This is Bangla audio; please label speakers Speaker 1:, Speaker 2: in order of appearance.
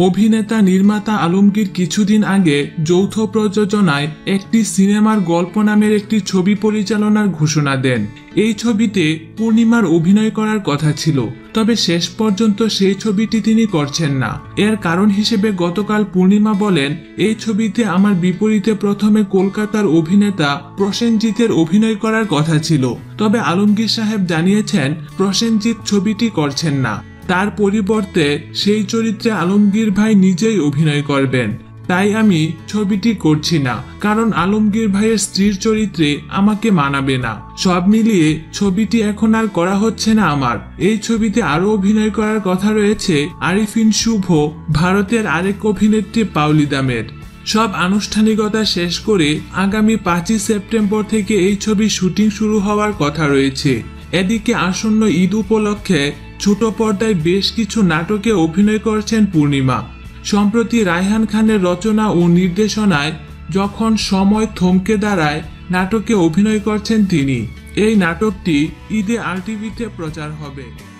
Speaker 1: অভিনেতা নির্মাতা আলমগীর কিছুদিন আগে যৌথ প্রযোজনায় একটি সিনেমার গল্প নামের একটি ছবি পরিচালনার ঘোষণা দেন। এই ছবিতে পূর্ণিমার অভিনয় করার কথা ছিল, তবে শেষ পর্যন্ত সেই ছবিটি তিনি করছেন না। এর কারণ হিসেবে গতকাল পূর্ণিমা বলেন, এই ছবিতে আমার বিপরীতে প্রথমে কলকাতার অভিনেতা প্রসেনজিতের অভিনয় করার কথা ছিল। তবে আলমগীর সাহেব জানিয়েছেন, প্রসেনজিৎ ছবিটি করছেন না। তার পরিবর্তে সেই চরিত্রে আলমগীর ভাই নিজেই অভিনয় করবেন। তাই আমি ছবিটি করছি না, কারণ আলমগীর ভাইয়ের স্ত্রীর চরিত্রে আমাকে মানাবে না। সব মিলিয়ে ছবিটি এখন আর করা হচ্ছে না আমার। এই ছবিতে আরও অভিনয় করার কথা রয়েছে আরিফিন শুভ, ভারতের আরেক অভিনেত্রী পাউলি দামের সব আনুষ্ঠানিকতা শেষ করে আগামী পাঁচই সেপ্টেম্বর থেকে এই ছবির শুটিং শুরু হওয়ার কথা রয়েছে। এদিকে আসন্ন ঈদ উপলক্ষে ছোট পর্দায় বেশ কিছু নাটকে অভিনয় করছেন পূর্ণিমা। সম্প্রতি রায়হান খানের রচনা ও নির্দেশনায় যখন সময় থমকে দাঁড়ায়, নাটকে অভিনয় করছেন তিনি। এই নাটকটি ঈদে আর প্রচার হবে।